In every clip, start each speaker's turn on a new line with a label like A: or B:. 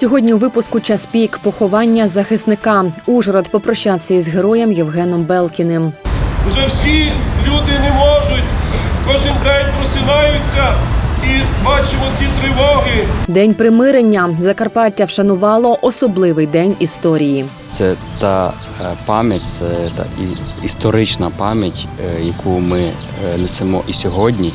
A: Сьогодні у випуску час пік поховання захисника. Ужгород попрощався із героєм Євгеном Белкіним.
B: Вже всі люди не можуть. Кожен день просинаються і бачимо ці тривоги.
A: День примирення Закарпаття вшанувало особливий день історії.
C: Це та е, пам'ять, це та історична пам'ять, е, яку ми е, несемо і сьогодні.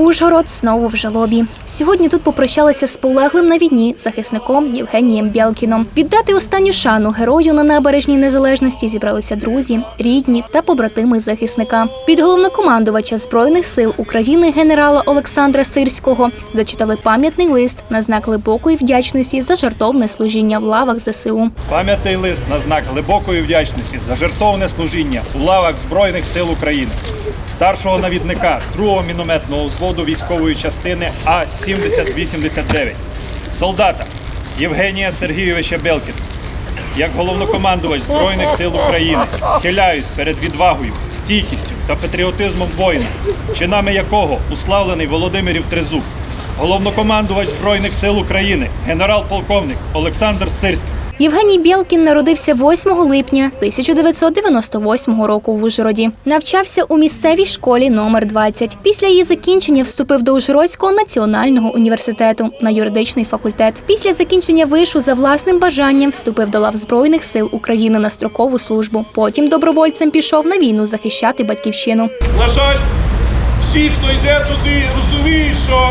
D: Ужгород знову в жалобі. Сьогодні тут попрощалися з полеглим на війні захисником Євгенієм Бєлкіном. Віддати останню шану герою на набережній незалежності зібралися друзі, рідні та побратими захисника. Від головнокомандувача збройних сил України генерала Олександра Сирського зачитали пам'ятний лист на знак глибокої вдячності за жартовне служіння в лавах ЗСУ.
E: Пам'ятний лист на знак глибокої вдячності за жертовне служіння у лавах Збройних сил України, старшого навідника 2-го мінометного взводу військової частини А-7089, солдата Євгенія Сергійовича Белкіна. Як головнокомандувач Збройних сил України схиляюсь перед відвагою, стійкістю та патріотизмом воїна, чинами якого уславлений Володимирів Трезуб, головнокомандувач Збройних сил України, генерал-полковник Олександр Сирський.
D: Євгеній Бєлкін народився 8 липня 1998 року в Ужгороді. Навчався у місцевій школі номер 20. Після її закінчення вступив до Ужгородського національного університету на юридичний факультет. Після закінчення вишу за власним бажанням вступив до лав Збройних сил України на строкову службу. Потім добровольцем пішов на війну захищати батьківщину.
B: На жаль, всі, хто йде туди, розуміють, що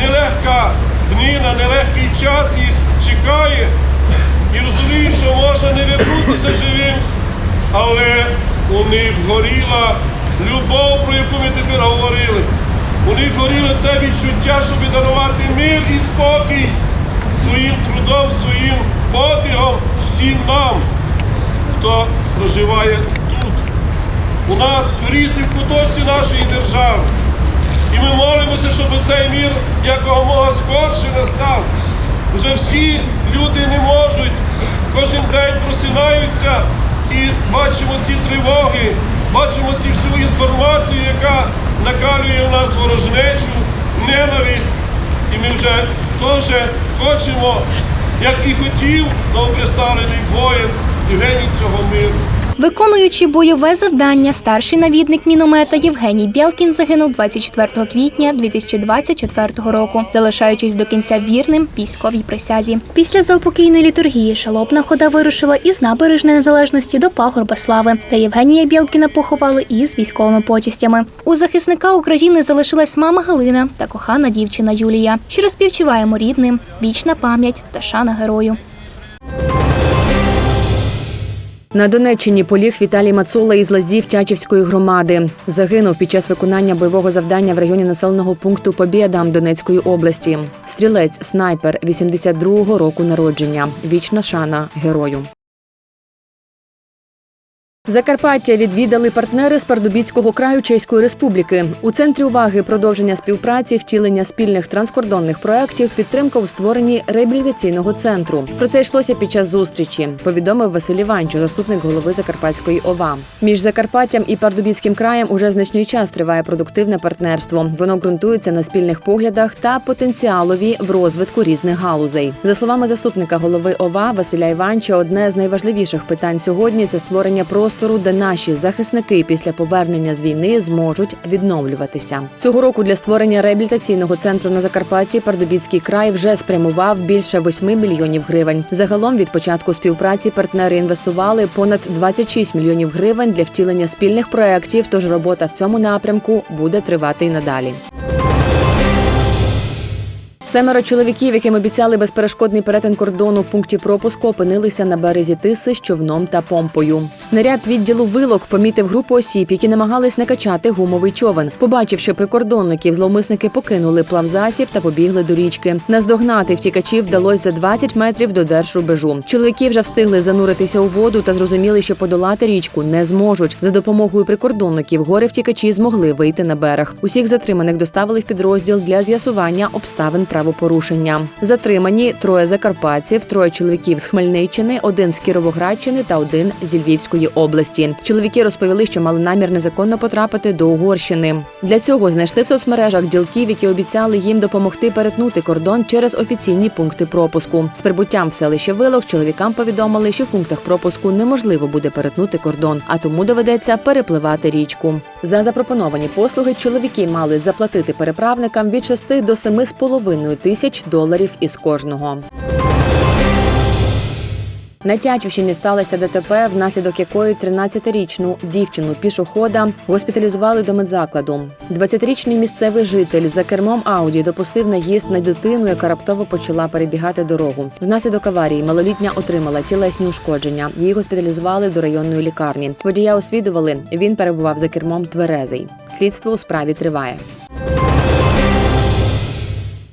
B: нелегка днина, нелегкий час їх чекає. Що можна не вернутися живим, але у них горіла любов, про яку ми тепер говорили. У них горіло те відчуття, щоб дарувати мир і спокій своїм трудом, своїм подвигом всім нам, хто проживає тут у нас в різних куточці нашої держави. І ми молимося, щоб цей мір якомога скорше настав. Вже всі люди не можуть. Кожен день просинаються і бачимо ці тривоги, бачимо цю всю інформацію, яка накалює у нас ворожнечу, ненависть. І ми вже теж хочемо, як і хотів новоприставлений воїн Євгеній цього миру.
D: Виконуючи бойове завдання, старший навідник міномета Євгеній Бєлкін загинув 24 квітня 2024 року, залишаючись до кінця вірним військовій присязі. Після заупокійної літургії шалопна хода вирушила із набережної незалежності до пагорба слави, де Євгенія Бєлкіна поховали із військовими почестями. У захисника України залишилась мама Галина та кохана дівчина Юлія. Щиро співчуваємо рідним, вічна пам'ять та шана герою.
A: На Донеччині поліг Віталій Мацола із лазів Тячівської громади. Загинув під час виконання бойового завдання в районі населеного пункту Побєда Донецької області. Стрілець, снайпер 82-го року народження. Вічна шана герою. Закарпаття відвідали партнери з Пардубіцького краю Чеської Республіки. У центрі уваги продовження співпраці, втілення спільних транскордонних проєктів, підтримка у створенні реабілітаційного центру. Про це йшлося під час зустрічі. Повідомив Василь Іванчо, заступник голови Закарпатської ОВА. Між Закарпаттям і Пардубіцьким краєм уже значний час триває продуктивне партнерство. Воно ґрунтується на спільних поглядах та потенціалові в розвитку різних галузей. За словами заступника голови ОВА Василя Іванча, одне з найважливіших питань сьогодні це створення простору, де наші захисники після повернення з війни зможуть відновлюватися. Цього року для створення реабілітаційного центру на Закарпатті Пардубіцький край вже спрямував більше 8 мільйонів гривень. Загалом від початку співпраці партнери інвестували понад 26 мільйонів гривень для втілення спільних проєктів. Тож робота в цьому напрямку буде тривати й надалі. Семеро чоловіків, яким обіцяли безперешкодний перетин кордону в пункті пропуску, опинилися на березі тиси з човном та помпою. Наряд відділу вилок помітив групу осіб, які намагались накачати гумовий човен. Побачивши прикордонників, зловмисники покинули плавзасіб та побігли до річки. Наздогнати втікачів вдалося за 20 метрів до держрубежу. Чоловіки вже встигли зануритися у воду та зрозуміли, що подолати річку не зможуть. За допомогою прикордонників гори втікачі змогли вийти на берег. Усіх затриманих доставили в підрозділ для з'ясування обставин правопорушення. Затримані троє закарпатців, троє чоловіків з Хмельниччини, один з Кіровоградщини та один зі Львівської області. Чоловіки розповіли, що мали намір незаконно потрапити до Угорщини. Для цього знайшли в соцмережах ділків, які обіцяли їм допомогти перетнути кордон через офіційні пункти пропуску. З прибуттям в селище Вилок чоловікам повідомили, що в пунктах пропуску неможливо буде перетнути кордон, а тому доведеться перепливати річку. За запропоновані послуги чоловіки мали заплатити переправникам від 6 до 7,5 тисяч доларів із кожного. На Тячівщині сталося ДТП, внаслідок якої 13-річну дівчину пішохода госпіталізували до медзакладу. 20-річний місцевий житель за кермом Ауді допустив наїзд на дитину, яка раптово почала перебігати дорогу. Внаслідок аварії малолітня отримала тілесні ушкодження. Її госпіталізували до районної лікарні. Водія освідували. Він перебував за кермом тверезий. Слідство у справі триває.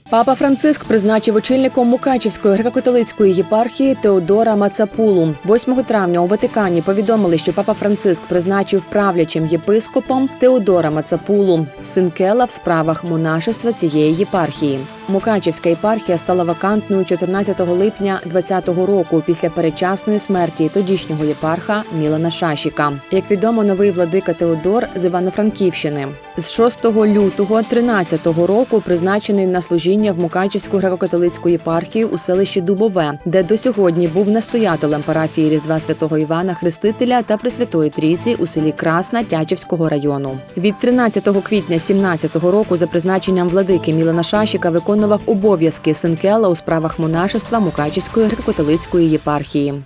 A: Папа Франциск призначив очільником Мукачівської греко-католицької єпархії Теодора Мацапулу. 8 травня у Ватикані повідомили, що папа Франциск призначив правлячим єпископом Теодора Мацапулу, синкела в справах монашества цієї єпархії. Мукачівська єпархія стала вакантною 14 липня 2020 року після передчасної смерті тодішнього єпарха Мілана Шашіка. Як відомо, новий владика Теодор з Івано-Франківщини з 6 лютого 13 року призначений на служіння в Мукачівську греко-католицьку єпархію у селищі Дубове, де до сьогодні був настоятелем парафії Різдва Святого Івана Хрестителя та Пресвятої Трійці у селі Красна Тячівського району. Від 13 квітня 17 року за призначенням владики Мілана Шашіка виконував обов'язки синкела у справах монашества Мукачівської греко-католицької єпархії.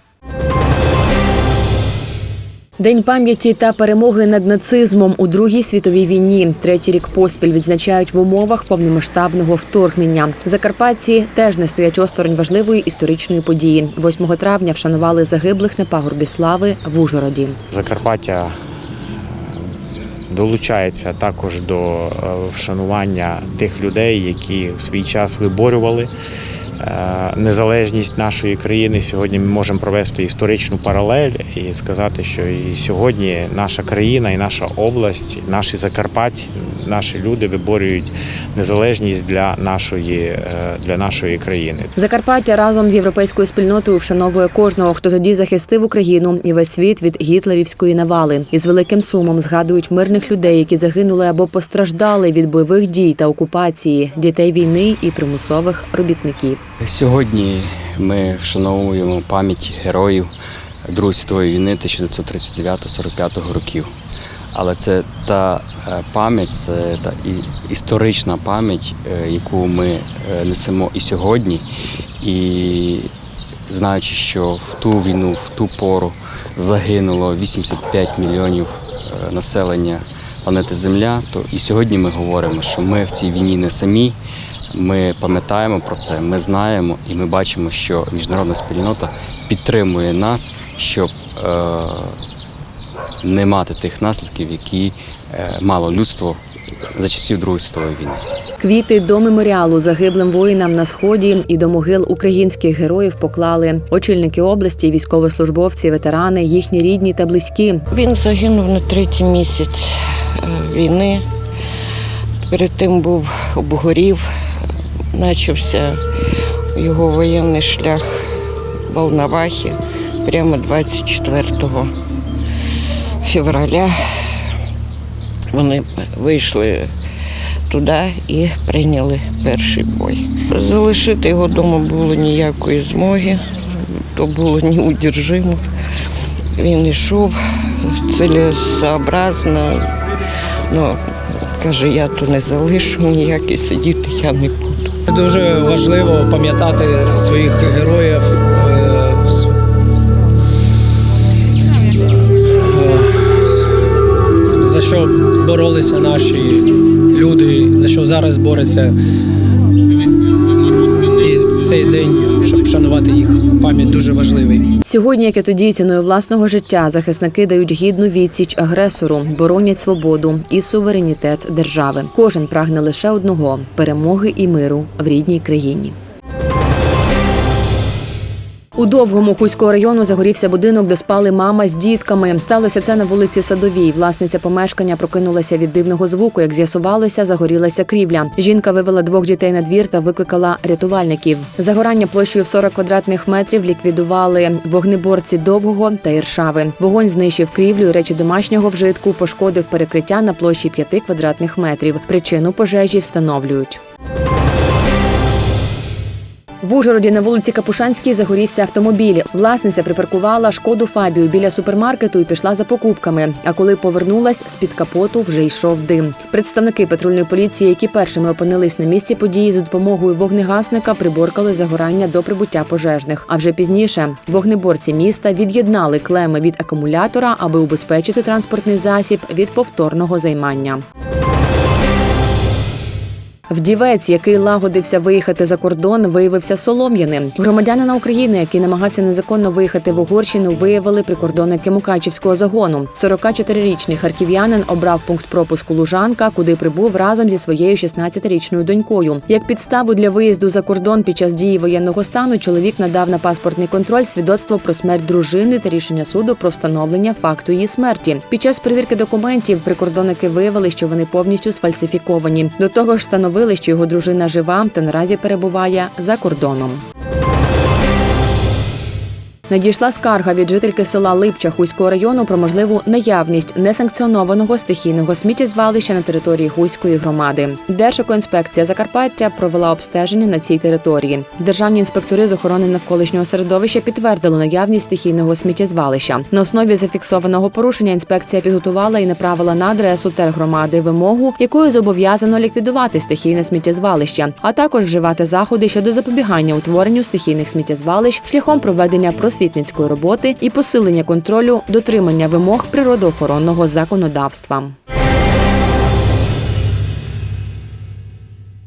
A: День пам'яті та перемоги над нацизмом у Другій світовій війні. Третій рік поспіль відзначають в умовах повномасштабного вторгнення. Закарпатці теж не стоять осторонь важливої історичної події. 8 травня вшанували загиблих на пагорбі слави в Ужгороді.
F: Закарпаття долучається також до е, вшанування тих людей, які в свій час виборювали незалежність нашої країни. Сьогодні ми можемо провести історичну паралель і сказати, що і сьогодні наша країна, і наша область, наші Закарпатці, наші люди виборюють незалежність для нашої, е, для нашої країни.
A: Закарпаття разом з європейською спільнотою вшановує кожного, хто тоді захистив Україну і весь світ від гітлерівської навали. І з великим сумом згадують мирних людей, які загинули або постраждали від бойових дій та окупації, дітей війни і примусових робітників.
C: Сьогодні ми вшановуємо пам'ять героїв Другої світової війни 1939-45 років. Але це та е, пам'ять, це та історична пам'ять, е, яку ми е, несемо і сьогодні. І знаючи, що в ту війну, в ту пору загинуло 85 мільйонів населення планети Земля, то і сьогодні ми говоримо, що ми в цій війні не самі. Ми пам'ятаємо про це, ми знаємо і ми бачимо, що міжнародна спільнота підтримує нас, щоб е, не мати тих наслідків, які е, мало людство за часів Другої світової війни.
A: Квіти до меморіалу загиблим воїнам на сході і до могил українських героїв поклали очільники області, військовослужбовці, ветерани, їхні рідні та близькі.
G: Він загинув на третій місяць війни. Перед тим був обгорів, почався його воєнний шлях в Волновахі прямо 24 февраля. Вони вийшли туди і прийняли перший бой. Залишити його вдома було ніякої змоги, то було неудержимо. Він йшов цілесообразно. Ну, каже, я то не залишу ніяк і сидіти я не буду.
H: Дуже важливо пам'ятати своїх героїв. е, е, За що боролися наші люди, за що зараз борються. Цей день, щоб вшанувати їх пам'ять, дуже важливий.
A: Сьогодні, як і тоді, ціною власного життя захисники дають гідну відсіч агресору, боронять свободу і суверенітет держави. Кожен прагне лише одного перемоги і миру в рідній країні. У довгому хуського району загорівся будинок, де спали мама з дітками. Сталося це на вулиці Садовій. Власниця помешкання прокинулася від дивного звуку. Як з'ясувалося, загорілася крівля. Жінка вивела двох дітей на двір та викликала рятувальників. Загорання площею в 40 квадратних метрів ліквідували вогнеборці довгого та іршави. Вогонь знищив крівлю і речі домашнього вжитку, пошкодив перекриття на площі 5 квадратних метрів. Причину пожежі встановлюють. В Ужгороді на вулиці Капушанській загорівся автомобіль. Власниця припаркувала шкоду Фабію біля супермаркету і пішла за покупками. А коли повернулась, з під капоту вже йшов дим. Представники патрульної поліції, які першими опинились на місці події, за допомогою вогнегасника приборкали загорання до прибуття пожежних. А вже пізніше вогнеборці міста від'єднали клеми від акумулятора, аби убезпечити транспортний засіб від повторного займання. Вдівець, який лагодився виїхати за кордон, виявився солом'яним. Громадянина України, який намагався незаконно виїхати в Угорщину, виявили прикордонники Мукачівського загону. 44-річний харків'янин обрав пункт пропуску Лужанка, куди прибув разом зі своєю 16-річною донькою. Як підставу для виїзду за кордон під час дії воєнного стану, чоловік надав на паспортний контроль свідоцтво про смерть дружини та рішення суду про встановлення факту її смерті. Під час перевірки документів прикордонники виявили, що вони повністю сфальсифіковані. До того ж, встановили, що його дружина жива та наразі перебуває за кордоном. Надійшла скарга від жительки села Липча Хуського району про можливу наявність несанкціонованого стихійного сміттєзвалища на території Хуської громади. Держекоінспекція Закарпаття провела обстеження на цій території. Державні інспектори з охорони навколишнього середовища підтвердили наявність стихійного сміттєзвалища. На основі зафіксованого порушення інспекція підготувала і направила на адресу тергромади вимогу, якою зобов'язано ліквідувати стихійне сміттєзвалище, а також вживати заходи щодо запобігання утворенню стихійних сміттєзвалищ шляхом проведення просвітницької роботи і посилення контролю дотримання вимог природоохоронного законодавства.